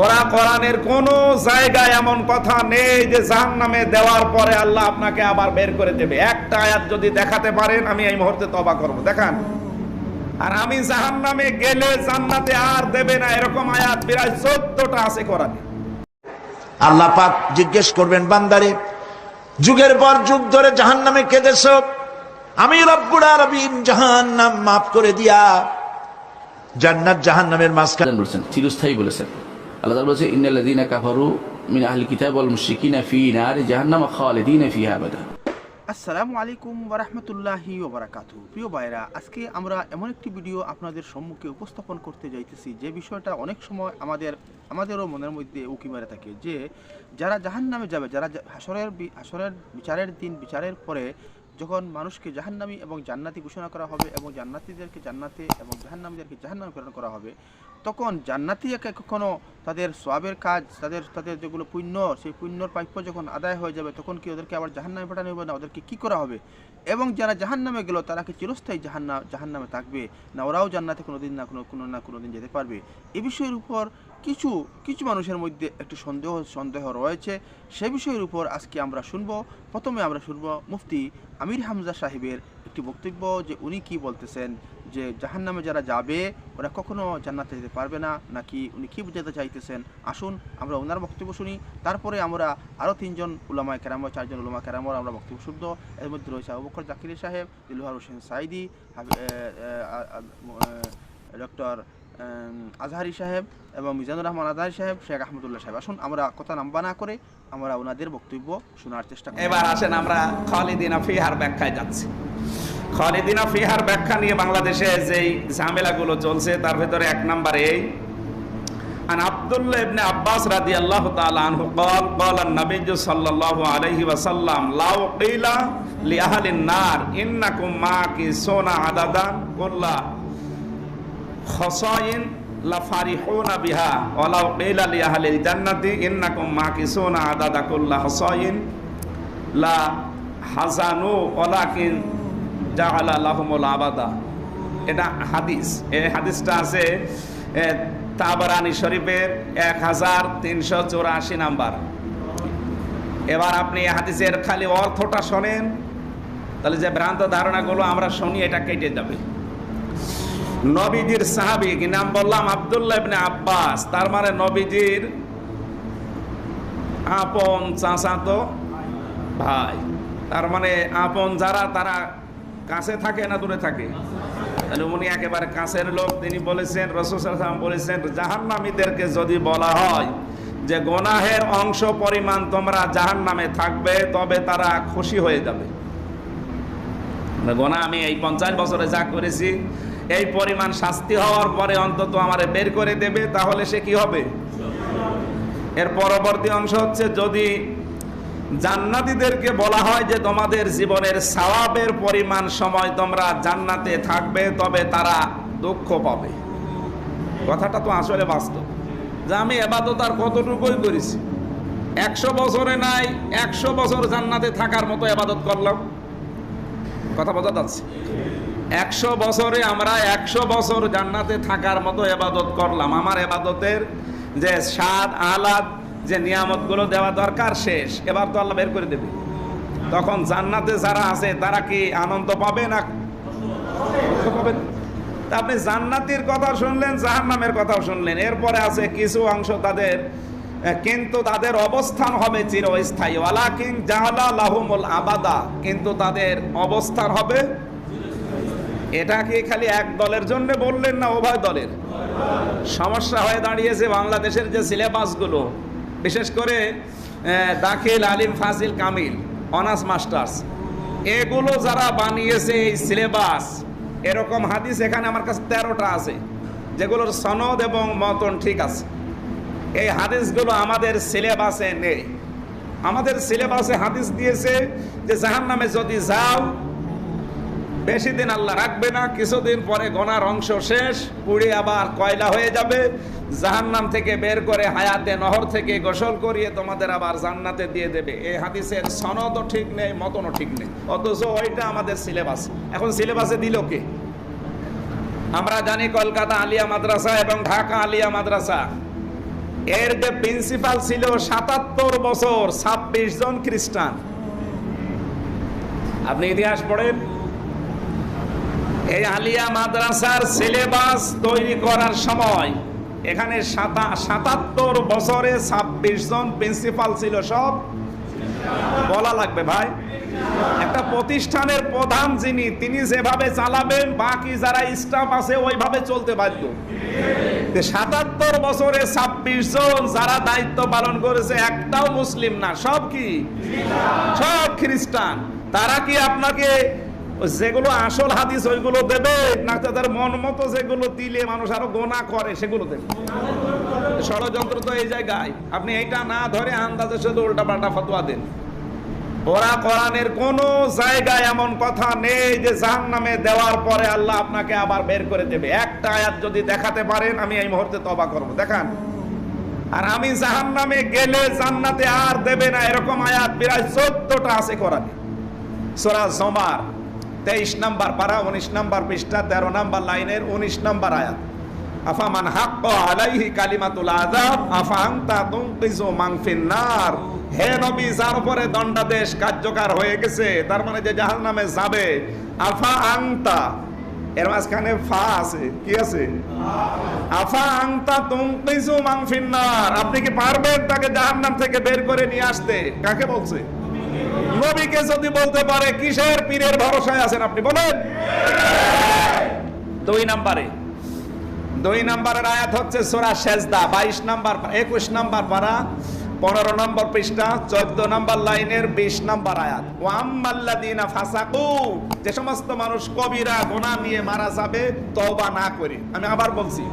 ওরা কোরআনের কোন জায়গায় এমন কথা নেই যে জাহান নামে দেওয়ার পরে আল্লাহ আপনাকে আবার বের করে দেবে। একটা আয়াত যদি দেখাতে পারেন আমি এই মুহূর্তে তবা করব। দেখান। আর আমি জাহান নামে গেলে জান্নাতে আর দেবে না এরকম আয়াত বিরাজ চোদ্দটা আছে কোরআনে। আল্লাহ পাক জিজ্ঞেস করবেন বান্দারে যুগের পর যুগ ধরে জাহান নামে কেঁদেছ? আমি রব্বুল আলামিন জাহান্নাম মাফ করে দিয়া জান্নাত জাহান্নামের মাঝখানে আল্লাহ বলেছেন চিরস্থায়ী বলেছেন। আল্লাহ তাআলা বলেছেন ইন্নাল্লাযীনা কাফারু মিন আহলিল কিতাব ওয়াল মুশরিকিনা ফি নারি জাহান্নাম খালিদিনা ফিহা আবাদা। আসসালামু আলাইকুম ওরহমতুল্লাহি ওবরাকাতু প্রিয় ভাইরা আজকে আমরা এমন একটি ভিডিও আপনাদের সম্মুখে উপস্থাপন করতে যাইতেছি, যে বিষয়টা অনেক সময় আমাদের, আমাদেরও মনের মধ্যে উকি মেরে থাকে, যে যারা জাহান নামে যাবে, যারা হাসরের হাসরের বিচারের দিন, বিচারের পরে যখন মানুষকে জাহান্নামি এবং জান্নাতি ঘোষণা করা হবে এবং জান্নাতীদেরকে জান্নাতে এবং জাহান্নামীদেরকে জাহান্নামে প্রেরণ করা হবে, তখন জান্নাতি একে কখনো তাদের সোয়াবের কাজ, তাদের তাদের যেগুলো পুণ্য, সেই পুণ্যর প্রাপ্য যখন আদায় হয়ে যাবে, তখন কি ওদেরকে আবার জাহান্নামে পাঠানো হবে না? ওদেরকে কি করা হবে? এবং যারা জাহান্নামে গেল, তারা কি চিরস্থায়ী জাহান্না, জাহান্নামে থাকবে? না, ওরাও জান্নাতে কোনো দিন না কোনো কোনো না কোনো দিন যেতে পারবে। এ বিষয়ের উপর কিছু কিছু মানুষের মধ্যে একটি সন্দেহ সন্দেহ রয়েছে। সে বিষয়ের উপর আজকে আমরা শুনব। প্রথমে আমরা শুনব মুফতি আমির হামজা সাহেবের একটি বক্তব্য যে উনি কি বলতেছেন যে জাহান্নামে যারা যাবে, ওরা কখনো জান্নাতে যেতে পারবে না, নাকি উনি কি বুঝাতে চাইতেছেন? আসুন আমরা ওনার বক্তব্য শুনি। তারপরে আমরা আরও তিনজন উলামায় কেরাম চারজন উলামা কেরামর আমরা বক্তব্য শুনব। এর মধ্যে রয়েছে আবুবকর জাকির সাহেব দিলুহার হোসেন সাইদি ডক্টর আজহারি সাহেব এবং মিজানুর রহমান আজহারি সাহেব শেখ আহমদুল্লাহ সাহেব আসুন আমরা কথা নাম্বা না করে আমরা ওনাদের বক্তব্য শোনার চেষ্টা করি এবার আসেন আমরা খালিদিনা ফিহার ব্যাখ্যায় যাচ্ছি খালিদিনা ফিহার ব্যাখ্যা নিয়ে বাংলাদেশে যেই ঝামেলাগুলো চলছে তার ভেতরে এক নম্বরে এই عن عبد الله بن عباس رضي الله تعالى عنه قال قال النبي صلى الله عليه وسلم لو قيل لأهل النار إنكم ماكثون عددا খসাইন লাফারিহুনা বিহা ওয়ালাউ কিলা লি আহলিল জান্নাতি ইন্নাকুম মাকিসুনা আদাদা কুল্লা খসাইন লা হাজানু ওয়ালাকিন জাআলা লাহুমুল আবাদা এটা হাদিস। এই হাদিসটা আছে তাবারানি শরীফের এক হাজার তিনশো চৌরাশি নাম্বার। এবার আপনি হাদিসের খালি অর্থটা শোনেন, তাহলে যে ভ্রান্ত ধারণাগুলো আমরা শুনি, এটা কেটে যাবে। নবীজির সাহাবি কি নাম বললাম? আব্দুল্লাহ ইবনে আব্বাস। তার মানে নবীজির আপন চাচাতো ভাই। তার মানে আপন যারা, তারা কাছে থাকে না দূরে থাকে? উনি একেবারে কাছের লোক, তিনি বলেছেন রসুলাম বলেছেন, জাহান্নামীদেরকে যদি বলা হয় যে গোনাহের অংশ পরিমাণ তোমরা জাহান্নামে থাকবে, তবে তারা খুশি হয়ে যাবে। গোনা আমি এই পঞ্চাশ বছরে যা করেছি এই পরিমাণ শাস্তি হওয়ার পরে অন্তত আমারে বের করে দেবে, তাহলে সে কি হবে? এর পরবর্তী অংশ হচ্ছে, যদি জান্নাতীদেরকে বলা হয় যে তোমাদের জীবনের সওয়াবের পরিমাণ সময় তোমরা জান্নাতে থাকবে, তবে তারা দুঃখ পাবে। কথাটা তো আসলে বাস্তব। যে আমি এবাদত আর কতটুকুই করেছি? একশো বছরে নাই, একশো বছর জান্নাতে থাকার মতো এবাদত করলাম। কথা বোঝা যাচ্ছে? একশো বছরে আমরা একশো বছর জান্নাতে থাকার মতো এবাদত করলাম। আমার এবাদতের যে স্বাদ, আলাদ, যে নিয়ামতগুলো দেওয়া দরকার শেষ। এবার তো আল্লাহ বের করে দেবে। তখন জান্নাতে যারা আছে, তারা কি আনন্দ পাবে না দুঃখ পাবে না? তা আপনি জান্নাতির কথা শুনলেন, জাহান্নামের কথাও শুনলেন। এরপরে আছে কিছু অংশ তাদের কিন্তু তাদের অবস্থান হবে চিরস্থায়ী। ওয়ালাকিন জাহালা লাহুমুল আবাদা। কিন্তু তাদের অবস্থান হবে এটা কি খালি এক দলের জন্য বললেন না উভয় দলের? সমস্যা হয়ে দাঁড়িয়েছে বাংলাদেশের যে সিলেবাসগুলো। বিশেষ করে দাখিল, আলিম, ফাজিল, কামিল, অনার্স, মাস্টার্স। এগুলো যারা বানিয়েছে এই সিলেবাস, এরকম হাদিস এখানে আমার কাছে তেরোটা আছে, যেগুলোর সনদ এবং মতন ঠিক আছে। এই হাদিসগুলো আমাদের সিলেবাসে নেই। আমাদের সিলেবাসে হাদিস দিয়েছে যে জাহান নামে যদি যাও বেশি দিন আল্লাহ রাখবে না, কিছুদিন পরে গনার অংশ শেষ, পুড়ে আবার কয়লা হয়ে যাবে। জাহান্নাম থেকে বের করে হায়াতে নহর থেকে গোসল করিয়ে তোমাদের আবার জান্নাতে দিয়ে দেবে। এই হাদিসের সনদও ঠিক নেই, মতনও ঠিক নেই। অথচ ওইটা আমাদের সিলেবাস। এখন সিলেবাসে দিল কে? আমরা জানি কলকাতা আলিয়া মাদ্রাসা এবং ঢাকা আলিয়া মাদ্রাসা। এর যে প্রিন্সিপাল ছিল সাতাত্তর বছর ছাব্বিশ জন খ্রিস্টান। আপনি ইতিহাস পড়েন? এই আলিয়া মাদ্রাসার সিলেবাস তৈরি করার সময় এখানে সাতা- সাতাত্তর বছরে ছাব্বিশ জন প্রিন্সিপাল ছিল সব। বলা লাগবে ভাই। একটা প্রতিষ্ঠানের প্রধান যিনি, তিনি যেভাবে চালাবেন, বাকি যারা স্টাফ আছে ওইভাবে চলতে বাধ্য। সাতাত্তর বছরে ছাব্বিশ জন যারা দায়িত্ব পালন করেছে, একটাও মুসলিম না, সব কি? সব খ্রিস্টান। তারা কি আপনাকে যেগুলো আসল হাদিস, ওইগুলো দেবে। না, তাদের মন মতো যেগুলো দিলে মানুষ আরও গোনা করে, সেগুলো দেবে। ষড়যন্ত্র তো এই জায়গায়। আপনি এইটা না ধরে আন্দাজে শুধু উল্টা পাল্টা ফতোয়া দেন। ওরা কোরআনের কোন জায়গায় এমন কথা নেই যে জাহান নামে দেওয়ার পরে আল্লাহ আপনাকে আবার বের করে দেবে। একটা আয়াত যদি দেখাতে পারেন, আমি এই মুহূর্তে তবা করব। দেখান। আর আমি জাহান নামে গেলে জান্নাতে আর দেবে না, এরকম আয়াত প্রায় চোদ্দটা আছে কোরআনে। সোরা জমার। তেইশ নাম্বার পারা, উনিশ নাম্বার পৃষ্ঠা, তেরো নাম্বার লাইনের উনিশ নাম্বার আয়াত। আলাইহি কালিমাতুল হে নবী, যার উপরে দণ্ডাদেশ কার্যকর হয়ে গেছে, তার মানে যে জাহান্নামে যাবে, আফা এর মাঝখানে ফা আছে, কি আছে? আফা আংতা তুনকিজু মান ফিন্নার। আপনি কি পারবেন তাকে জাহান্নাম থেকে বের করে নিয়ে আসতে? কাকে বলছে? নবীকে যদি বলতে পারে কিসের পীরের ভরসায় আছেন আপনি বলেন? দুই নাম্বারে। দুই নাম্বারের আয়াত হচ্ছে সোরা সেজদা বাইশ নাম্বার একুশ নাম্বার পারা পনেরো নম্বর পৃষ্ঠা চোদ্দ নম্বর লাইনের বিশ নম্বর আয়াত। ও আম্মাল্লাদিনা ফাসাকু যে সমস্ত মানুষ কবিরা গোনা নিয়ে মারা যাবে তওবা না করে। আমি আবার বলছি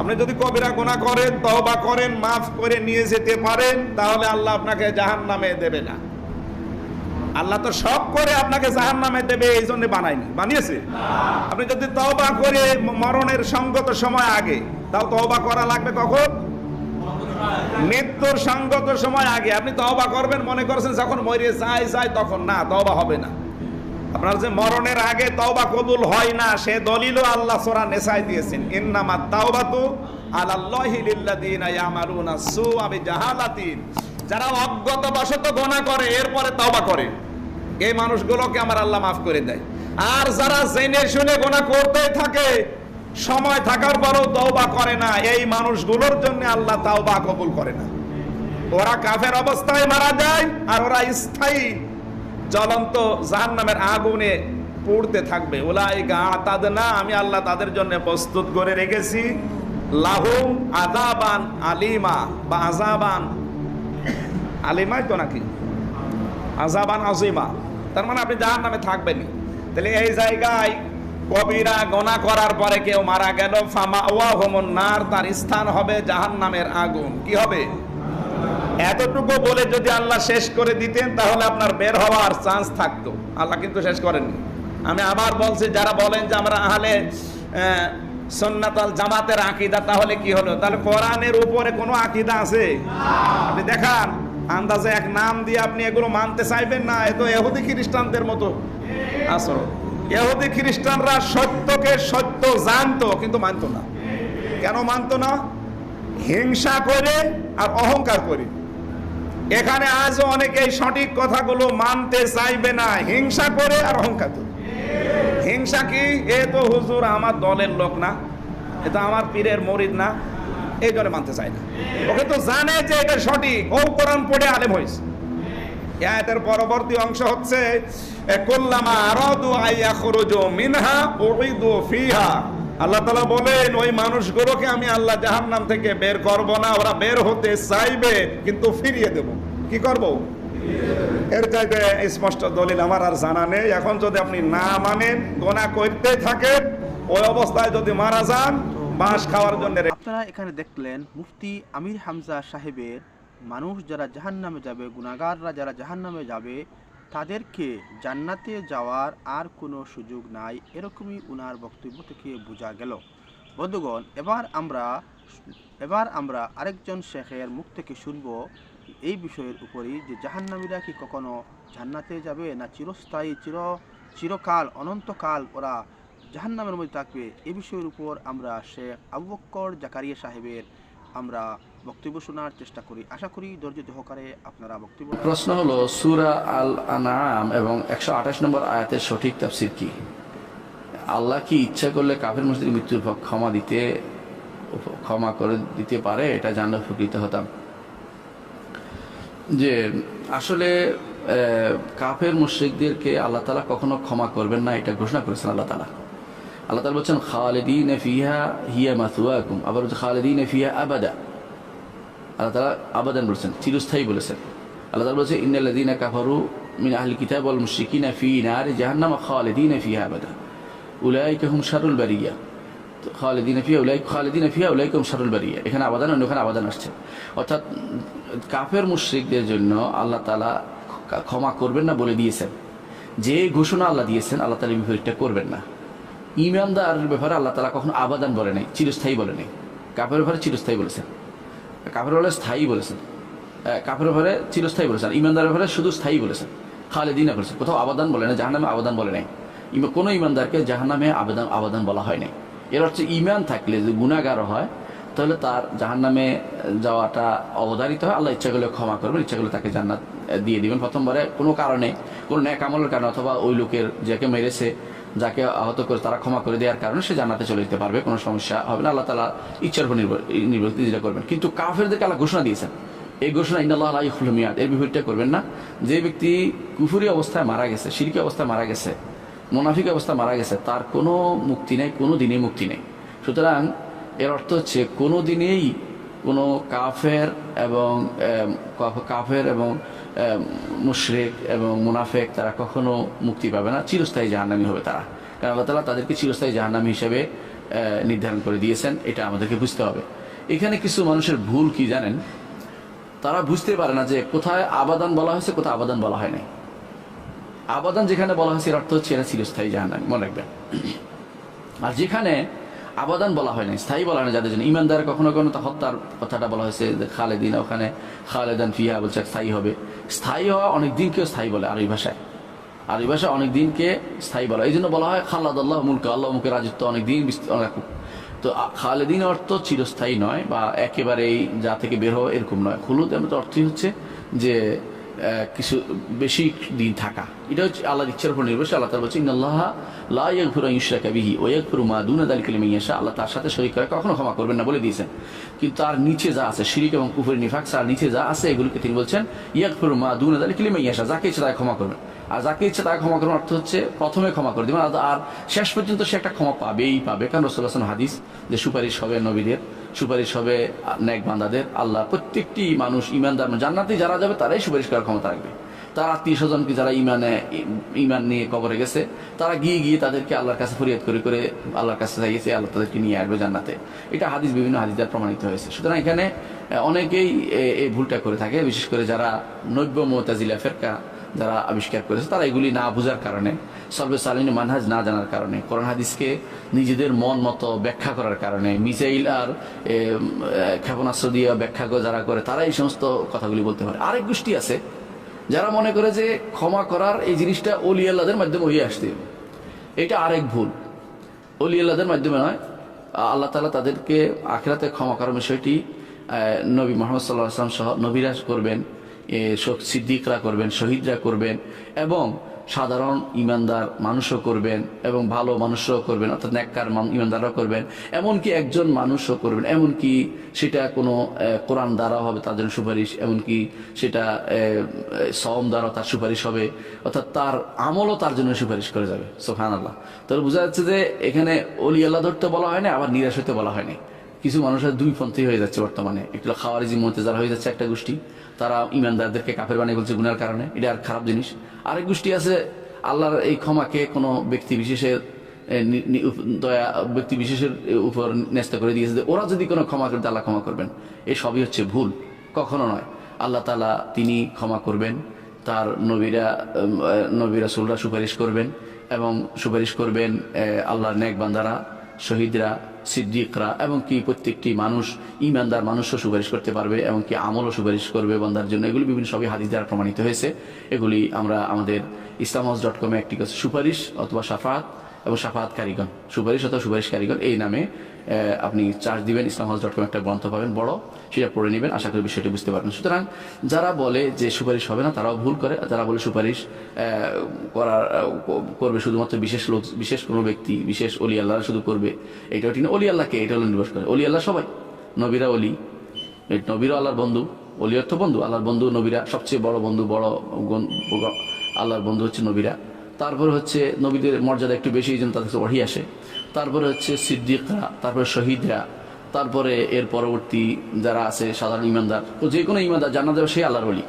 আপনি যদি কবিরা গোনা করেন তওবা করেন মাফ করে নিয়ে যেতে পারেন তাহলে আল্লাহ আপনাকে জাহান নামে দেবে না। আল্লাহ তো সব করে আপনাকে জাহান নামে দেবে এই জন্য বানায়নি। বানিয়েছে? আপনি যদি তওবা করে মরণের সঙ্গত সময় আগে, তাও তওবা করা লাগবে কখন? মৃত্যুর সঙ্গত সময় আগে। আপনি তওবা করবেন, মনে করছেন যখন মরে যায় যায়, তখন না, তওবা হবে না। আপনার যে মরণের আগে তওবা কবুল হয় না, সে দলিলও আল্লাহ সোরা নেশাই দিয়েছেন। ইন্নামা তাওবাতু আলাল্লাহি লিল্লাযিনা ইয়ামালুনা সুআ বিজাহালাতিন। যারা অজ্ঞত বশত গোনা করে, এরপরে তওবা করে। এই মানুষগুলোকে আমার আল্লাহ মাফ করে দেয়। আর যারা জেনে শুনে গোনা করতেই থাকে, সময় থাকার পরও তওবা করে না। এই মানুষগুলোর জন্য আল্লাহ তাওবা কবুল করে না। ওরা কাফের অবস্থায় মারা যায়, আর ওরা স্থায়ী, জ্বলন্ত জাহান্নামের আগুনে পুড়তে থাকবে। ওলাই গা না আমি আল্লাহ তাদের জন্য প্রস্তুত করে রেখেছি। লাহুম আজাবান আলিমা বা আজাবান আলিমাই তো নাকি? আজাবান আজিমা তার মানে আপনি জাহান নামে থাকবেনই তাহলে এই জায়গায় কবিরা গোনা করার পরে কেউ মারা গেল ফামা ওয়া হোমন নার, তার স্থান হবে জাহান নামের আগুন। কি হবে? এতটুকু বলে যদি আল্লাহ শেষ করে দিতেন, তাহলে আপনার বের হওয়ার চান্স থাকতো। আল্লাহ কিন্তু শেষ করেননি। আমি আবার বলছি, যারা বলেন যে আমরা আহলে সন্ন্যাতাল জামাতের আকিদা, তাহলে কি হলো? তাহলে কোরআনের উপরে কোনো আকিদা আছে? আপনি দেখান। আন্দাজে এক নাম দিয়ে আপনি এগুলো মানতে চাইবেন না, এ তো এহুদি খ্রিস্টানদের মতো। আসলে। এহুদি খ্রিস্টানরা সত্যকে সত্য জানতো, কিন্তু মানতো না। কেন মানতো না? হিংসা করে আর অহংকার করে। এখানে আজও অনেকে সঠিক কথাগুলো মানতে চাইবে না, হিংসা করে আর অহংকার করে। হিংসা কি? এ তো হুজুর আমার দলের লোক না, এ তো আমার পীরের মরিদ না। এই জন্য মানতে চায় না। ওকে তো জানে যে এটা সঠিক। ও কোরআন পড়ে আলেম হয়েছে। আয়াতের পরবর্তী অংশ হচ্ছে কুল্লামা আরাদু আইয়াখরুজু মিনহা উইদু ফিহা। আল্লাহ তাআলা বলেন, ওই মানুষগুলোকে আমি আল্লাহ জাহান্নাম থেকে বের করব না। ওরা বের হতে চাইবে, কিন্তু ফিরিয়ে দেব। কি করব? এর চাইতে স্পষ্ট দলিল আমার আর জানা নেই। এখন যদি আপনি না মানেন, গোনা করতে থাকেন, ওই অবস্থায় যদি মারা যান বাঁশ খাওয়ার জন্য আপনারা এখানে দেখলেন মুফতি আমির হামজা সাহেবের মানুষ যারা জাহান্নামে যাবে গুনাগাররা যারা জাহান্নামে যাবে, তাদেরকে জান্নাতে যাওয়ার আর কোনো সুযোগ নাই, এরকমই উনার বক্তব্য থেকে বোঝা গেল। বন্ধুগণ, এবার আমরা এবার আমরা আরেকজন শেখের মুখ থেকে শুনব এই বিষয়ের উপরই যে জাহান্নামীরা কি কখনো জান্নাতে যাবে না চিরস্থায়ী, চির, চিরকাল, অনন্তকাল ওরা জাহান্নামের মধ্যে থাকবে এ বিষয়ের উপর আমরা শেখ আবু বক্কর জাকারিয়া সাহেবের আমরা বক্তব্য শোনার চেষ্টা করি। আশা করি ধৈর্য সহকারে আপনারা বক্তব্য প্রশ্ন হলো, সুরা আল আনাম এবং একশো আঠাশ নম্বর আয়াতের সঠিক তাফসির কি? আল্লাহ কি ইচ্ছা করলে কাফের মসজিদ মৃত্যুর পর ক্ষমা দিতে, ক্ষমা করে দিতে পারে? এটা জানলে উপকৃত হতাম। যে আসলে কাফের মুশ্রিকদেরকে আল্লাহ তালা কখনো ক্ষমা করবেন না, এটা ঘোষণা করেছেন আল্লাহ তালা আল্লাহ তালা বলছেন, খালেদিন ফিহা হিয়া মাথুয়াকুম আবার বলছে, খালেদিন ফিহা আবাদা। আল্লাহ তালা আবাদান বলছেন, চিরস্থায়ী বলেছেন। আল্লাহ তালা বলছে ইন্নাল্লাযীনা কাফারু মিন আহলি কিতাব ওয়াল মুশরিকিনা ফি নারি জাহান্নাম খালিদিনা ফিহা আবাদা। উলাইকা হুম শারুল বারিয়া। খালিদিনা ফিহা উলাই, খালিদিনা ফিহা উলাইকা হুম শারুল বারিয়া। এখানে আবাদান অন্য ওখানে আবাদান আসছে। অর্থাৎ কাফের মুশরিকদের জন্য আল্লাহ তালা ক্ষমা করবেন না বলে দিয়েছেন। যে ঘোষণা আল্লাহ দিয়েছেন, আল্লাহ তালা বিপরীতটা করবেন না। ইমানদার ব্যাপারে আল্লাহ তালা কখনো আবাদান বলে নাই, চিরস্থায়ী বলে নাই। কাপের ব্যাপারে চিরস্থায়ী বলেছেন। কাপের ব্যাপারে স্থায়ী বলেছেন। কাপের ব্যাপারে চিরস্থায়ী বলেছেন। ইমানদারের ব্যাপারে শুধু স্থায়ী বলেছেন। খালেদিনা বলেছেন। কোথাও আবাদান বলে না জাহান্নামে আবাদান বলে নাই। কোনো ইমানদারকে জাহান্নামে আবেদন, আবাদান বলা হয় নাই। এর হচ্ছে ইমান থাকলে যদি গুণাগার হয়, তাহলে তার জাহান্নামে যাওয়াটা অবধারিত হয়। আল্লাহ ইচ্ছা করলে ক্ষমা করবেন, ইচ্ছা করলে তাকে জান্নাত দিয়ে দিবেন। প্রথমবারে কোনো কারণে, কোনো ন্যাক আমলের কারণে অথবা ওই লোকের যাকে মেরেছে যাকে আহত করে তারা ক্ষমা করে দেওয়ার কারণে সে জান্নাতে চলে যেতে পারবে, কোনো সমস্যা হবে না। আল্লাহ তালা ইচ্ছার উপর নির্ভর নির্ভর করবেন। কিন্তু কাফেরদেরকে আল্লাহ ঘোষণা দিয়েছেন। এই ঘোষণা ইন্দাল্লাহ মিয়াদ এর বিপরীতটা করবেন না। যে ব্যক্তি কুফুরি অবস্থায় মারা গেছে সিরকি অবস্থায় মারা গেছে, মোনাফিক অবস্থায় মারা গেছে, তার কোনো মুক্তি নেই, কোনো দিনেই মুক্তি নেই। সুতরাং এর অর্থ হচ্ছে কোনো দিনেই কোনো কাফের এবং কাফের এবং মুশরিক এবং মুনাফেক তারা কখনো মুক্তি পাবে না। চিরস্থায়ী জাহান্নামী হবে তারা। কারণ আল্লাহ তালা তাদেরকে চিরস্থায়ী জাহান্নামী হিসেবে নির্ধারণ করে দিয়েছেন। এটা আমাদেরকে বুঝতে হবে। এখানে কিছু মানুষের ভুল কি জানেন? তারা বুঝতে পারে না যে কোথায় আবাদান বলা হয়েছে, কোথায় আবাদান বলা হয় নাই আবাদান যেখানে বলা হয়েছে, এর অর্থ হচ্ছে এরা চিরস্থায়ী জাহান্নামী। মনে রাখবেন। আর যেখানে আবাদান বলা হয় না স্থায়ী বলা হয় না যাদের জন্য। ইমানদার কখনো কখনো তা হত্যার কথাটা বলা হয়েছে খালেদিন ওখানে, খালেদান ফিহা বলছে স্থায়ী হবে। স্থায়ী হওয়া অনেক দিনকেও স্থায়ী বলে আরবি ভাষায়। আরবি ভাষায় অনেক দিনকে স্থায়ী বলা এই জন্য বলা হয় খাল্লাদ আল্লাহ মুলকা, আল্লাহ মুখের রাজত্ব অনেক দিন তো খালেদিন অর্থ চিরস্থায়ী নয় বা একেবারেই যা থেকে বের হওয়া এরকম নয়। হলুদ এমন অর্থই হচ্ছে যে কিছু বেশি দিন থাকা। এটা হচ্ছে আল্লাহর ইচ্ছার উপর নির্ভরশীল। আল্লাহ তাআলা বলছেন, ইন্নাল্লাহ লা ইয়াগফিরু আন বিহি ওয়া ইয়াগফিরু মা দুনা ইয়াশা। আল্লাহ তার সাথে শরীক করে, কখনো ক্ষমা করবেন না বলে দিয়েছেন। কিন্তু তার নিচে যা আছে, শিরিক এবং কুফরি নিফাক, তার নিচে যা আছে, এগুলোকে তিনি বলছেন, ইয়াগফিরু মা দুনা যালিকা লিমান ইয়াশা। যাকে ইচ্ছা তাকে ক্ষমা করবেন। আর যাকে ইচ্ছা তাকে ক্ষমা করবেন অর্থ হচ্ছে, প্রথমে ক্ষমা করে দিবেন। আর- শেষ পর্যন্ত সে একটা ক্ষমা পাবেই পাবে। কারণ রসুল্লাহ হাদিস যে সুপারিশ হবে নবীদের সুপারিশ হবে নেক বান্দাদের, আল্লাহ প্রত্যেকটি মানুষ ইমানদার জান্নাতে যারা যাবে তারাই সুপারিশ করার ক্ষমতা রাখবে। তার আত্মীয় স্বজনকে যারা ইমানে ইমান নিয়ে কবরে গেছে, তারা গিয়ে গিয়ে তাদেরকে আল্লাহর কাছে ফরিয়াদ করে করে আল্লাহর কাছে চাইছে, আল্লাহ তাদেরকে নিয়ে আসবে জান্নাতে। এটা হাদিস বিভিন্ন হাদিস দ্বারা প্রমাণিত হয়েছে। সুতরাং এখানে অনেকেই এই ভুলটা করে থাকে, বিশেষ করে যারা নব্য মোতাজিলা ফেরকা যারা আবিষ্কার করেছে, তারা এগুলি না বোঝার কারণে সালিন মানহাজ না জানার কারণে, কোরআন হাদিসকে নিজেদের মন মতো ব্যাখ্যা করার কারণে, মিসাইল আর ক্ষেপণাস্ত্র দিয়ে ব্যাখ্যা যারা করে, তারা এই সমস্ত কথাগুলি বলতে পারে। আরেক গোষ্ঠী আছে, যারা মনে করে যে ক্ষমা করার এই জিনিসটা অলি আল্লাদের মাধ্যমে হয়ে আসতে। এটা আরেক ভুল। অলি আল্লাদের মাধ্যমে নয়, আল্লাহ তালা তাদেরকে আখেরাতে ক্ষমা করার বিষয়টি নবী মোহাম্মদ সাল্লাহ আসলাম সহ নবীরা করবেন। সিদ্দিকরা করবেন, শহীদরা করবেন, এবং সাধারণ ইমানদার মানুষও করবেন, এবং ভালো মানুষও করবেন, অর্থাৎ নেককার মান- ইমানদাররাও করবেন, এমনকি একজন মানুষও করবেন, এমনকি সেটা কোনো কোরআন দ্বারা হবে জন্য সুপারিশ, এমনকি সেটা সম দ্বারা তার সুপারিশ হবে, অর্থাৎ তার আমলও তার জন্য সুপারিশ করে যাবে সোহান আল্লাহ তাহলে বোঝা যাচ্ছে যে এখানে অলি আল্লাহ ধরতে বলা হয় না আবার নিরাশ হতে বলা হয়নি। কিছু মানুষের দুই পন্থী হয়ে যাচ্ছে বর্তমানে। একটু খাওয়ারিজি মতেজার হয়ে যাচ্ছে একটা গোষ্ঠী। তারা ইমানদারদেরকে কাফের বানিয়ে বলছে গুনার কারণে। এটা আর খারাপ জিনিস। আরেক গোষ্ঠী আছে, আল্লাহর এই ক্ষমাকে কোনো ব্যক্তি বিশেষের দয়া, ব্যক্তি বিশেষের উপর ন্যস্ত করে দিয়েছে ওরা যদি কোনো ক্ষমা করে আল্লাহ ক্ষমা করবেন। এই সবই হচ্ছে ভুল। কখনো নয়। আল্লাহ তালা তিনি ক্ষমা করবেন, তার নবীরা নবীরা সুলরা সুপারিশ করবেন এবং সুপারিশ করবেন আল্লাহর নেক বান্দারা। শহীদরা, সিদ্দিকরা এবং কি প্রত্যেকটি মানুষ, ইমানদার মানুষও সুপারিশ করতে পারবে এবং কি আমলও সুপারিশ করবে বন্ধার জন্য। এগুলি বিভিন্ন সবই হাদিস দ্বারা প্রমাণিত হয়েছে। এগুলি আমরা আমাদের ইসলাম হাউস ডট কমে একটি সুপারিশ অথবা সাফাত এবং সাফাত কারিগণ সুপারিশ অথবা সুপারিশ কারিগণ এই নামে আপনি চার্জ দিবেন, ইসলাম হাউস ডট কম একটা গ্রন্থ পাবেন, বড়, সেটা পড়ে নেবেন, আশা করি বিষয়টি বুঝতে পারবেন। সুতরাং যারা বলে যে সুপারিশ হবে না, তারাও ভুল করে যারা বলে সুপারিশ করার করবে শুধুমাত্র বিশেষ লোক, বিশেষ কোনো ব্যক্তি, বিশেষ অলি আল্লাহ শুধু করবে এটা না। অলি আল্লাহকে এটা হলো নির্বাস করে। অলি আল্লাহ সবাই। নবীরা অলি। নবীরা আল্লাহর বন্ধু। অলি অর্থ বন্ধু। আল্লাহর বন্ধু নবীরা। সবচেয়ে বড় বন্ধু, বড় আল্লাহর বন্ধু হচ্ছে নবীরা। তারপর হচ্ছে নবীদের মর্যাদা একটু বেশি জন্য তাদের কাছে ওয়াহি আসে। তারপরে হচ্ছে সিদ্দিকরা, তারপরে শহীদরা, তারপরে এর পরবর্তী যারা আছে সাধারণ ইমানদার তো যে কোনো ইমানদার জান্নাত যাবে সেই আল্লাহর অলি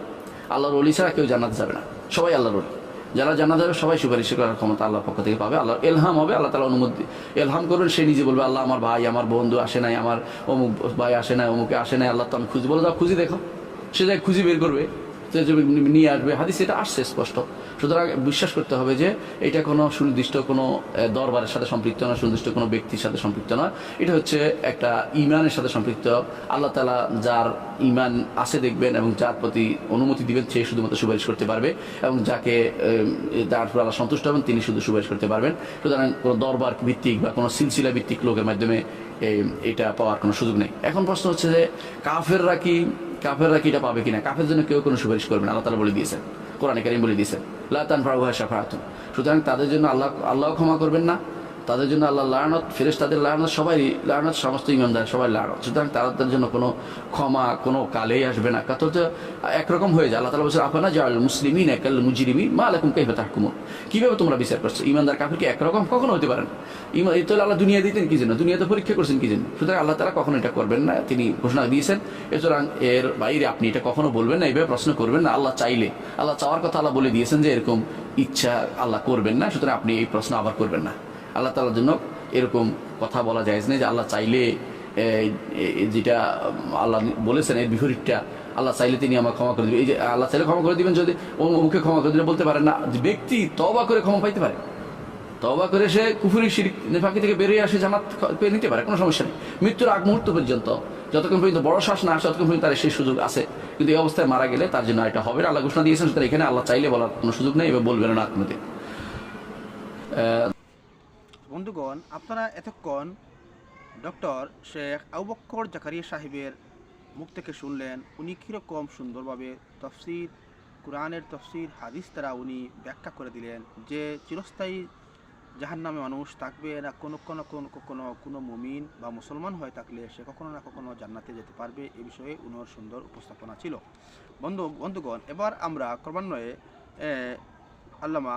আল্লাহর অলি ছাড়া কেউ জানাতে যাবে না। সবাই আল্লাহর অলি যারা জানা যাবে, সবাই সুপারিশ করার ক্ষমতা আল্লাহর পক্ষ থেকে পাবে। আল্লাহ এলহাম হবে, আল্লাহ তালা অনুমতি এলহাম করবেন সে নিজে বলবে, আল্লাহ আমার ভাই, আমার বন্ধু আসে নাই, আমার অমুক ভাই আসে নাই, অমুকে আসে নাই, আল্লাহ তো আমি খুঁজি বলে, যাও, খুঁজি দেখো। সে যাই খুঁজি বের করবে নিয়ে আসবে, হাদিস এটা আসছে স্পষ্ট। সুতরাং বিশ্বাস করতে হবে যে এটা কোনো সুনির্দিষ্ট কোনো দরবারের সাথে সম্পৃক্ত নয়, সুনির্দিষ্ট কোনো ব্যক্তির সাথে সম্পৃক্ত নয়। এটা হচ্ছে একটা ইমানের সাথে সম্পৃক্ত। আল্লাহ তালা যার ইমান আছে দেখবেন এবং যার প্রতি অনুমতি দিবেন, সে শুধুমাত্র সুপারিশ করতে পারবে এবং যাকে তার আল্লাহ সন্তুষ্ট হবেন, তিনি শুধু সুপারিশ করতে পারবেন। সুতরাং কোনো দরবার ভিত্তিক বা কোনো সিলসিলা ভিত্তিক লোকের মাধ্যমে এটা পাওয়ার কোনো সুযোগ নেই। এখন প্রশ্ন হচ্ছে যে কাফেররা কি কাফেররা কি এটা পাবে কিনা? কাফের জন্য কেউ কোনো সুপারিশ করবে না, আল্লাহ তালা বলে দিয়েছেন, কোরআন কারিম বলে দিয়েছেন। লাতান ফারুহা শাফাহাতুন সুতরাং তাদের জন্য আল্লাহ আল্লাহ ক্ষমা করবেন না। তাদের জন্য আল্লাহ লায়নত ফেরেশ তাদের লায়নত সবাই লায়নত সমস্ত ইমানদার, সবাই লায়নত সুতরাং তাদের জন্য কোনো ক্ষমা, কোনো কালেই আসবে না। কাতর তো একরকম হয়ে যায়। আল্লাহ তালা বলছে আপনার যা মুসলিমিন একাল মুজিরিমি মা আলাকুম কাইফা তাহকুমুন? কীভাবে তোমরা বিচার করছ? ইমানদার কাফির কি একরকম কখনো হতে পারেন ইমান, এই তো আল্লাহ দুনিয়া দিতেন, কি জন্য? দুনিয়াতে পরীক্ষা করছেন, কি জন্য? সুতরাং আল্লাহ তালা কখনো এটা করবেন না, তিনি ঘোষণা দিয়েছেন। সুতরাং এর বাইরে আপনি এটা কখনো বলবেন না এইভাবে প্রশ্ন করবেন না, আল্লাহ চাইলে। আল্লাহ চাওয়ার কথা আল্লাহ বলে দিয়েছেন যে, এরকম ইচ্ছা আল্লাহ করবেন না, সুতরাং আপনি এই প্রশ্ন আবার করবেন না। আল্লাহ তালার জন্য এরকম কথা বলা যায় না যে আল্লাহ চাইলে যেটা আল্লাহ বলেছেন, এর বিপরীতটা আল্লাহ চাইলে তিনি আমার ক্ষমা করে দিবেন। এই যে আল্লাহ চাইলে ক্ষমা করে দিবেন যদি মুখে ক্ষমা করে দিলে বলতে পারেন না ব্যক্তি তবা করে ক্ষমা পাইতে পারে। তবা করে সে কুফুরি, শিরিক, নেফাকি থেকে বেরিয়ে আসে, জামাত পেয়ে নিতে পারে, কোনো সমস্যা নেই। মৃত্যুর আগ মুহূর্ত পর্যন্ত, যতক্ষণ পর্যন্ত বড় শ্বাস না আসে, ততক্ষণ পর্যন্ত তার সেই সুযোগ আছে। কিন্তু এই অবস্থায় মারা গেলে তার জন্য এটা হবে না। আল্লাহ ঘোষণা দিয়েছেন সুতরাং এখানে আল্লাহ চাইলে বলার কোনো সুযোগ নেই এবার বলবেন না কোনোদিন। বন্ধুগণ, আপনারা এতক্ষণ ডক্টর শেখ আউবক্কর জাকারিয়া সাহেবের মুখ থেকে শুনলেন, উনি কীরকম সুন্দরভাবে তফসির, কোরআনের তফসির, হাদিস দ্বারা উনি ব্যাখ্যা করে দিলেন যে চিরস্থায়ী যাহার নামে মানুষ থাকবে না, কোনো কোনো কোনো কখনো কোনো মুমিন বা মুসলমান হয়ে থাকলে সে কখনো না কখনো জান্নাতে যেতে পারবে, এ বিষয়ে উনার সুন্দর উপস্থাপনা ছিল। বন্ধু, বন্ধুগণ, এবার আমরা ক্রমান্বয়ে আল্লামা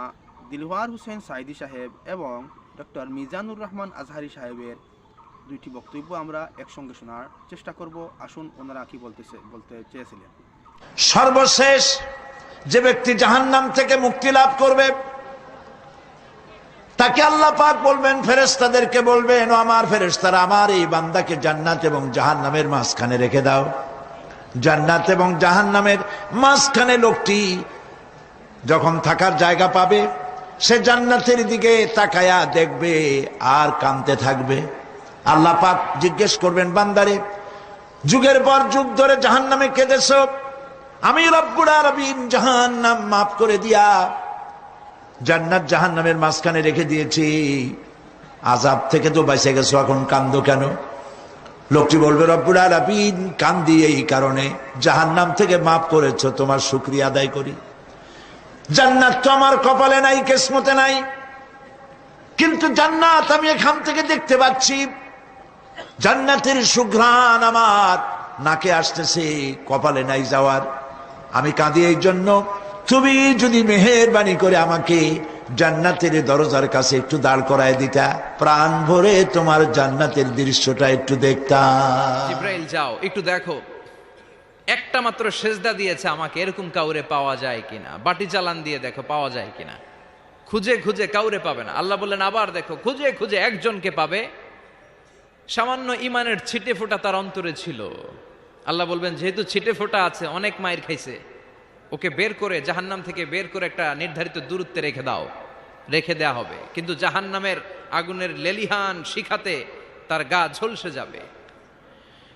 দিলওয়ার হোসেন সাইদি সাহেব এবং ডক্টর মিজানুর রহমান আজহারি সাহেবের দুইটি বক্তব্য আমরা একসঙ্গে শোনার চেষ্টা করব। আসুন, ওনারা কি বলতেছে, বলতে চেয়েছিলেন। সর্বশেষ যে ব্যক্তি জাহান্নাম থেকে মুক্তি লাভ করবে, তাকে আল্লাহ পাক বলবেন ফেরেস্তাদেরকে বলবেন আমার ফেরেস্তারা আমার এই বান্দাকে জান্নাত এবং জাহান্নামের মাঝখানে রেখে দাও। জান্নাত এবং জাহান্নামের মাঝখানে লোকটি যখন থাকার জায়গা পাবে সে জান্নাতের দিকে তাকায়া দেখবে আর কানতে থাকবে। আল্লাহ পাক জিজ্ঞেস করবেন, বান্দারে, যুগের পর যুগ ধরে জাহান্নামে কেঁদেছ? আমি আরবিন জাহান্নাম মাফ করে দিয়া জান্নাত জাহান্নামের মাঝখানে রেখে দিয়েছি। আজাব থেকে তো বেঁচে গেছো, এখন কান্দ কেন? লোকটি বলবে, রব্বুল আরবিন কান্দি এই কারণে। জাহান্নাম থেকে মাফ করেছ, তোমার শুক্রিয়া আদায় করি। জান্নাত তো আমার কপালে নাই, কেসমতে নাই। কিন্তু জান্নাত আমি এখান থেকে দেখতে পাচ্ছি, জান্নাতের সুঘ্রাণ আমার নাকে আসতেছে, কপালে নাই যাওয়ার। আমি কাঁদি এই জন্য, তুমি যদি মেহেরবানি করে আমাকে জান্নাতের দরজার কাছে একটু দাঁড় করায় দিতা, প্রাণ ভরে তোমার জান্নাতের দৃশ্যটা একটু দেখতাম। যাও, একটু দেখো। একটা মাত্র সেজদা দিয়েছে আমাকে, এরকম কাউরে পাওয়া যায় কিনা? বাটি চালান দিয়ে দেখো, পাওয়া যায় কিনা? খুঁজে খুঁজে কাউরে পাবে না। আল্লাহ বললেন, আবার দেখো, খুঁজে খুঁজে একজনকে পাবে। সামান্য ইমানের ছিটে ফোঁটা তার অন্তরে ছিল। আল্লাহ বলবেন, যেহেতু ছিটে ফোঁটা আছে, অনেক মায়ের খাইছে। ওকে বের করে জাহান্নাম থেকে বের করে একটা নির্ধারিত দূরত্বে রেখে দাও। রেখে দেয়া হবে। কিন্তু জাহান্নামের আগুনের লেলিহান শিখাতে তার গা ঝলসে যাবে।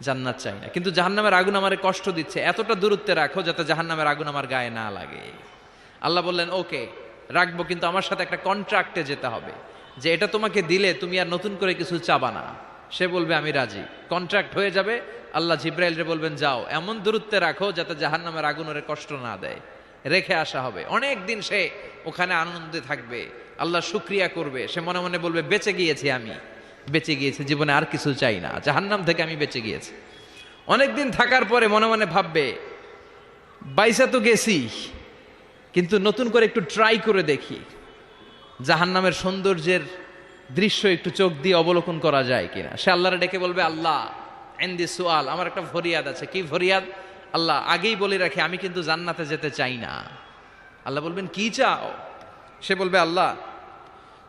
জান্নাত চাই না। কিন্তু জাহান্নামের আগুন আমারে কষ্ট দিচ্ছে। এতটা দূরত্বে রাখো যাতে জাহান্নামের আগুন আমার গায়ে না লাগে। আল্লাহ বললেন, ওকে, রাখব, কিন্তু আমার সাথে একটা কন্ট্রাক্টে যেতে হবে। যে এটা তোমাকে দিলে তুমি আর নতুন করে কিছু চাবা না। সে বলবে, আমি রাজি। কন্ট্রাক্ট হয়ে যাবে। আল্লাহ জিব্রাইলরে বলবেন, যাও, এমন দূরত্বে রাখো যাতে জাহান্নামের আগুন ওরে কষ্ট না দেয়। রেখে আসা হবে। অনেক দিন সে ওখানে আনন্দে থাকবে। আল্লাহ শুক্রিয়া করবে। সে মনে মনে বলবে, বেঁচে গিয়েছি আমি। বেঁচে গিয়েছে, জীবনে আর কিছু চাই না। জাহান্নাম থেকে আমি বেঁচে গিয়েছি। অনেকদিন থাকার পরে মনে মনে ভাববে, বাইসা তো গেছি, কিন্তু নতুন করে একটু ট্রাই করে দেখি। জাহান্নামের সৌন্দর্যের দৃশ্য একটু চোখ দিয়ে অবলোকন করা যায় কিনা? সে আল্লাহরে ডেকে বলবে, আল্লাহ এন্দি সোয়াল আমার একটা ফরিয়াদ আছে। কি ফরিয়াদ? আল্লাহ, আগেই বলে রাখি, আমি কিন্তু জান্নাতে যেতে চাই না। আল্লাহ বলবেন, কি চাও? সে বলবে, আল্লাহ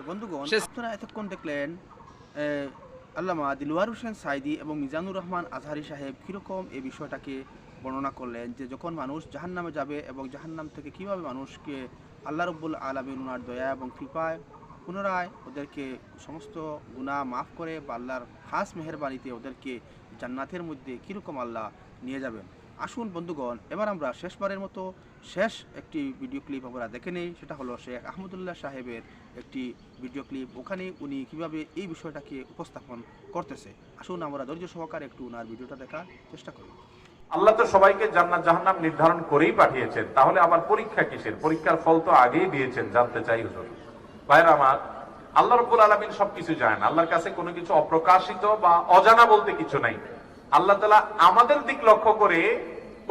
তো বন্ধুগণ আপনারা এতক্ষণ দেখলেন আল্লামা দিলওয়ার হোসেন সাইদি এবং মিজানুর রহমান আজহারি সাহেব কীরকম এই বিষয়টাকে বর্ণনা করলেন যে যখন মানুষ জাহান্নামে যাবে এবং জাহান্নাম থেকে কীভাবে মানুষকে আল্লাহ রব্বুল আলমিন ওনার দয়া এবং কৃপায় পুনরায় ওদেরকে সমস্ত গুনাহ মাফ করে বা আল্লাহর খাস মেহরবানিতে ওদেরকে জান্নাতের মধ্যে কীরকম আল্লাহ নিয়ে যাবেন। আসুন বন্ধুগণ, এবার আমরা শেষবারের মতো শেষ একটি ভিডিও ক্লিপ আমরা দেখে নেই, সেটা হলো শেখ আহমদুল্লাহ সাহেবের একটি ভিডিও ক্লিপ ওখানে উনি কীভাবে এই বিষয়টাকে উপস্থাপন করতেছে? আসুন আমরা ধৈর্য সহকারে একটু ওনার ভিডিওটা দেখার চেষ্টা করি। আল্লাহ তো সবাইকে জান্নাত জাহান্নাম নির্ধারণ করেই পাঠিয়েছেন, তাহলে আবার পরীক্ষা কিসের? পরীক্ষার ফল তো আগেই দিয়েছেন, জানতে চাই হুজুর। ভাইরা আমার, আল্লাহ রব্বুল আলমিন সবকিছু জানেন, আল্লাহর কাছে কোনো কিছু অপ্রকাশিত বা অজানা বলতে কিছু নাই। আল্লাহ তালা আমাদের দিক লক্ষ্য করে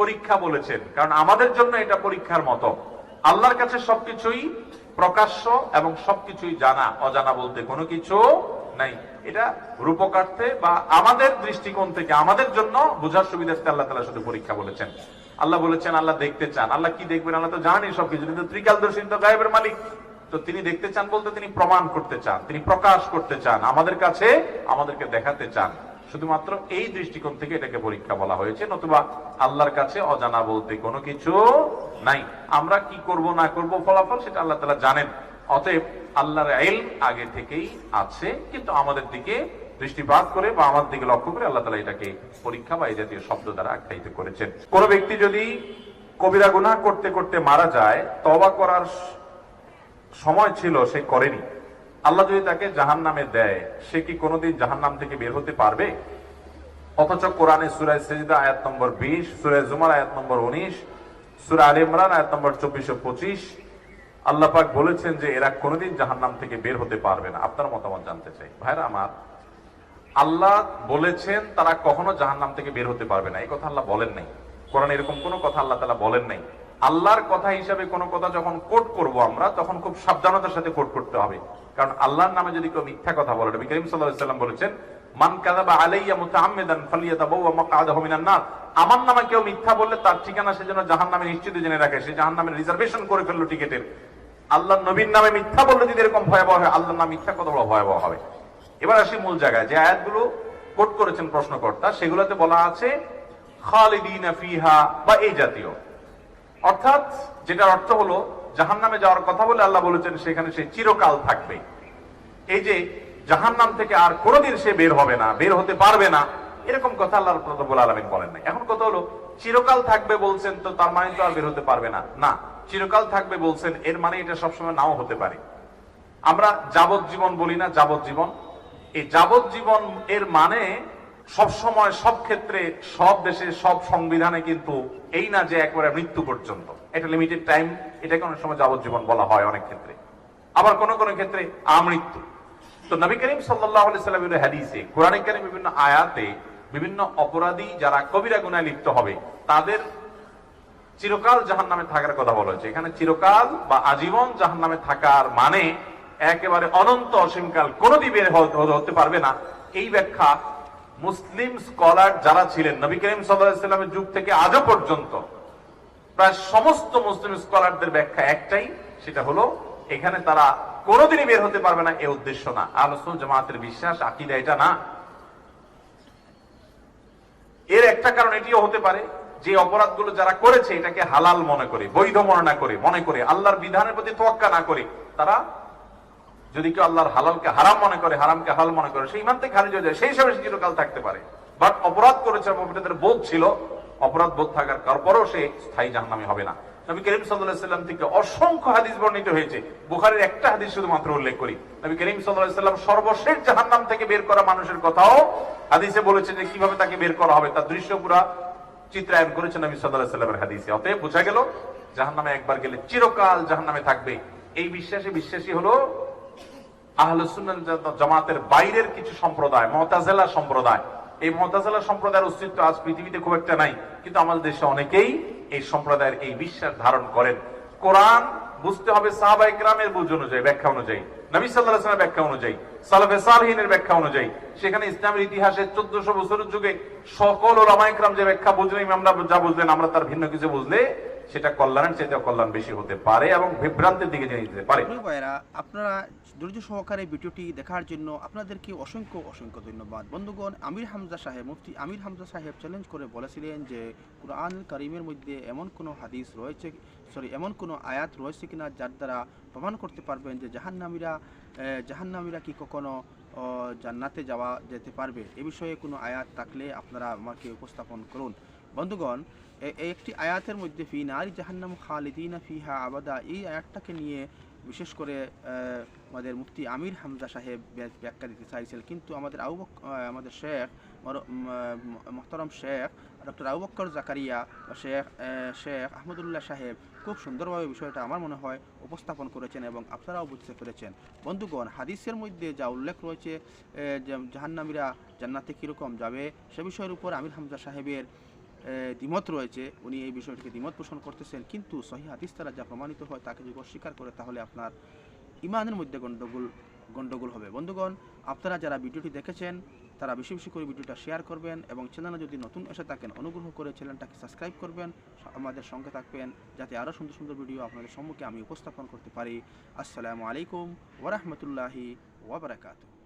পরীক্ষা বলেছেন, কারণ আমাদের জন্য এটা পরীক্ষার মতো। আল্লাহর কাছে সবকিছুই প্রকাশ্য এবং সবকিছুই জানা, অজানা বলতে কোনো কিছু নাই। এটা রূপকার্থে বা আমাদের দৃষ্টিকোণ থেকে, আমাদের জন্য বোঝার সুবিধার্থে আল্লাহ তালা শুধু পরীক্ষা বলেছেন। আল্লাহ বলেছেন, আল্লাহ দেখতে চান। আল্লাহ কি দেখবেন? আল্লাহ তো জানেন সবকিছু, কিন্তু ত্রিকালদর্শী তো গায়েবের মালিক। তো তিনি দেখতে চান বলতে তিনি প্রমাণ করতে চান, তিনি প্রকাশ করতে চান, আমাদের কাছে আমাদেরকে দেখাতে চান। শুধুমাত্র এই দৃষ্টিকোণ থেকে এটাকে পরীক্ষা বলা হয়েছে, নতুবা আল্লাহর কাছে অজানা বলতে কোনো কিছু নাই। আমরা কি করব, না করব, ফলাফল সেটা আল্লাহ তালা জানেন। অতএব আল্লাহর এল আগে থেকেই আছে, কিন্তু আমাদের দিকে দৃষ্টিপাত করে বা আমার দিকে লক্ষ্য করে আল্লাহ তালা এটাকে পরীক্ষা বা এই জাতীয় শব্দ দ্বারা আখ্যায়িত করেছেন। কোন ব্যক্তি যদি কবিরা গুনাহ করতে করতে মারা যায় তবা করার সময় ছিল, সে করেনি। আল্লাহ যদি তাকে জাহান নামে দেয়, সে কি কোনোদিন জাহান নাম থেকে বের হতে পারবে? অথচ কোরআনে সুরায় সেজিদা আয়াত নম্বর বিশ সুরায় জুমার আয়াত নম্বর উনিশ, সুরা আল ইমরান আয়াত নম্বর চব্বিশশো পঁচিশ, আল্লাহ পাক বলেছেন যে এরা কোনোদিন জাহান নাম থেকে বের হতে পারবে না। আপনার মতামত জানতে চাই। ভাইরা আমার, আল্লাহ বলেছেন তারা কখনো জাহান নাম থেকে বের হতে পারবে না। এই কথা আল্লাহ বলেন নাই। কোরআন এরকম কোনো কথা আল্লাহ তালা বলেন নাই। আল্লাহর কথা হিসাবে কোনো কথা যখন কোট করব আমরা, তখন খুব সাবধানতার সাথে কোট করতে হবে। কারণ আল্লাহর নামে যদি কেউ মিথ্যা কথা বলে, নবী করিম সাল্লাম বলেছেন, মান কাযাবা আলাইয়া মুতাআম্মিদান ফালিয়াতাবাওয়া মাকআদাহু মিনান নার। আমার নামে কেউ মিথ্যা বললে তার ঠিকানা সে যেন জাহান্নামে নিশ্চিত জেনে রাখে, সে জাহান্নামে রিজার্ভেশন করে ফেলল টিকেটের। আল্লাহ নবীর নামে মিথ্যা বললে যদি এরকম ভয়াবহ হয়, আল্লাহর নাম মিথ্যা কত বড় ভয়াবহ হবে। এবার আসি মূল জায়গায়, যে আয়াতগুলো কোট করেছেন প্রশ্নকর্তা, সেগুলোতে বলা আছে, খালিদিনা ফিহা বা এই জাতীয়। অর্থাৎ যেটার অর্থ হলো জাহান্নামে যাওয়ার কথা বলে আল্লাহ বলেছেন, সেখানে সে চিরকাল থাকবে। এই যে জাহান্নাম থেকে আর কোনোদিন সে বের হবে না, বের হতে পারবে না, এরকম কথা আল্লাহ রব্বুল আলামিন বলেন না এখন কথা হলো, চিরকাল থাকবে বলছেন তো তার মানে তো আর বের হতে পারবে না। না, চিরকাল থাকবে বলছেন, এর মানে এটা সবসময় নাও হতে পারে। আমরা যাবজ্জীবন বলি না, যাবজ্জীবন। এই যাবজ্জীবন এর মানে সব সময় সব ক্ষেত্রে, সব দেশে সব সংবিধানে কিন্তু এই না যে একবারে মৃত্যু পর্যন্ত। এটা লিমিটেড টাইম এটাকে অনেক সময় যাবজ্জীবন বলা হয় অনেক ক্ষেত্রে। আবার কোন কোন ক্ষেত্রে আমৃত্যু। তো নবী করিম সাল্লাহ হাদিসে, কোরআন কারিম বিভিন্ন আয়াতে বিভিন্ন অপরাধী যারা কবিরা গুনায় লিপ্ত হবে, তাদের চিরকাল জাহান নামে থাকার কথা বলা হয়েছে। এখানে চিরকাল বা আজীবন জাহান নামে থাকার মানে একেবারে অনন্ত অসীমকাল কোনোদিন বের হতে পারবে না। এই ব্যাখ্যা মুসলিম স্কলার যারা ছিলেন, নবী করিম সাল্লামের যুগ থেকে আজও পর্যন্ত প্রায় সমস্ত মুসলিম স্কলারদের ব্যাখ্যা একটাই, সেটা হলো এখানে তারা কোনোদিনই বের হতে পারবে না, এ উদ্দেশ্য না। আলোচন জামাতের বিশ্বাস, আকিদা এটা না। এর একটা কারণ এটিও হতে পারে, যে অপরাধগুলো যারা করেছে, এটাকে হালাল মনে করে, বৈধ মনে না করে, মনে করে, আল্লাহর বিধানের প্রতি তোয়াক্কা না করে, তারা যদি কেউ আল্লাহর হালালকে হারাম মনে করে, হারামকে হালাল মনে করে সেই ইমান থেকে খারিজ হয়ে যায়, সেই হিসাবে সে চিরকাল থাকতে পারে। বাট অপরাধ করেছে অপরাধের বোধ ছিল, অপরাধ বোধ থাকার পরও সে স্থায়ী জাহান্নামী হবে না। নবী করিম সাল্লাহ সাল্লাম থেকে অসংখ্য হাদিস বর্ণিত হয়েছে। বুখারের একটা হাদিস শুধুমাত্র উল্লেখ করি। নবী করিম সাল্লাহ সাল্লাম সর্বশেষ জাহান্নাম থেকে বের করা মানুষের কথাও হাদিসে বলেছে যে কীভাবে তাকে বের করা হবে। তার দৃশ্য পুরা চিত্রায়ন করেছেন নবী সাল্লাহ সাল্লামের হাদিসে। অতএব বোঝা গেল, জাহান্নামে একবার গেলে চিরকাল জাহান্নামে থাকবে। এই বিশ্বাসে বিশ্বাসী হলো জামাতের বাইরের কিছু সম্প্রদায়, মতাজেলা সম্প্রদায়, এই মতাজেলা সম্প্রদায়ের অস্তিত্ব আজ পৃথিবীতে খুব একটা নাই, কিন্তু আমাদের দেশে অনেকেই এই সম্প্রদায়ের এই বিশ্বাস ধারণ করেন। কোরআন বুঝতে হবে সাহাবাই গ্রামের বুঝ অনুযায়ী, ব্যাখ্যা অনুযায়ী সেখানে ইসলামের ইতিহাসে চোদ্দশো বছরের যুগে সকল ব্যাখ্যা আমরা যা আমরা তার ভিন্ন কিছু বুঝলে সেটা কল্যাণ বেশি হতে পারে এবং দিকে আপনারা ধৈর্য সহকারে ভিডিওটি দেখার জন্য আপনাদেরকে অসংখ্য অসংখ্য ধন্যবাদ। বন্ধুগণ, আমির হামজা সাহেব, মুফতি আমির হামজা সাহেব চ্যালেঞ্জ করে বলেছিলেন যে, কুরআন করিমের মধ্যে এমন কোনো হাদিস রয়েছে সরি এমন কোনো আয়াত রয়েছে কিনা যার দ্বারা প্রমাণ করতে পারবেন যে জাহান্নামীরা জাহান্নামীরা কি কখনো জান্নাতে যাওয়া যেতে পারবে। এ বিষয়ে কোনো আয়াত থাকলে আপনারা আমাকে উপস্থাপন করুন। বন্ধুগণ একটি আয়াতের মধ্যে, ফি নারী জাহান্নাম খালিদিনা ফিহা আবাদা এই আয়াতটাকে নিয়ে বিশেষ করে আমাদের মুফতি আমির হামজা সাহেব ব্য- ব্যাখ্যা দিতে চাইছিল কিন্তু আমাদের আহ, আমাদের শেখ মোহতরম শেখ ডক্টর আউবক্কর জাকারিয়া শেখ শেখ আহমদুল্লাহ সাহেব খুব সুন্দরভাবে বিষয়টা আমার মনে হয় উপস্থাপন করেছেন এবং আপনারাও বুঝতে পেরেছেন বন্ধুগণ হাদিসের মধ্যে যা উল্লেখ রয়েছে জাহান্নামীরা জান্নাতে কীরকম যাবে সে বিষয়ের উপর আমির হামজা সাহেবের দ্বিমত রয়েছে। উনি এই বিষয়টিকে দ্বিমত পোষণ করতেছেন। কিন্তু সহি হাদিস দ্বারা যা প্রমাণিত হয়, তাকে যদি অস্বীকার করে, তাহলে আপনার ইমানের মধ্যে গণ্ডগোল গণ্ডগোল হবে। বন্ধুগণ, আপনারা যারা ভিডিওটি দেখেছেন, তারা বেশি বেশি করে ভিডিওটা শেয়ার করবেন এবং চ্যানেলে যদি নতুন এসে থাকেন, অনুগ্রহ করে চ্যানেলটাকে সাবস্ক্রাইব করবেন। আমাদের সঙ্গে থাকবেন, যাতে আরও সুন্দর সুন্দর ভিডিও আপনাদের সম্মুখে আমি উপস্থাপন করতে পারি। আসসালামু আলাইকুম ওরহমতুল্লাহি ওবরাকাতু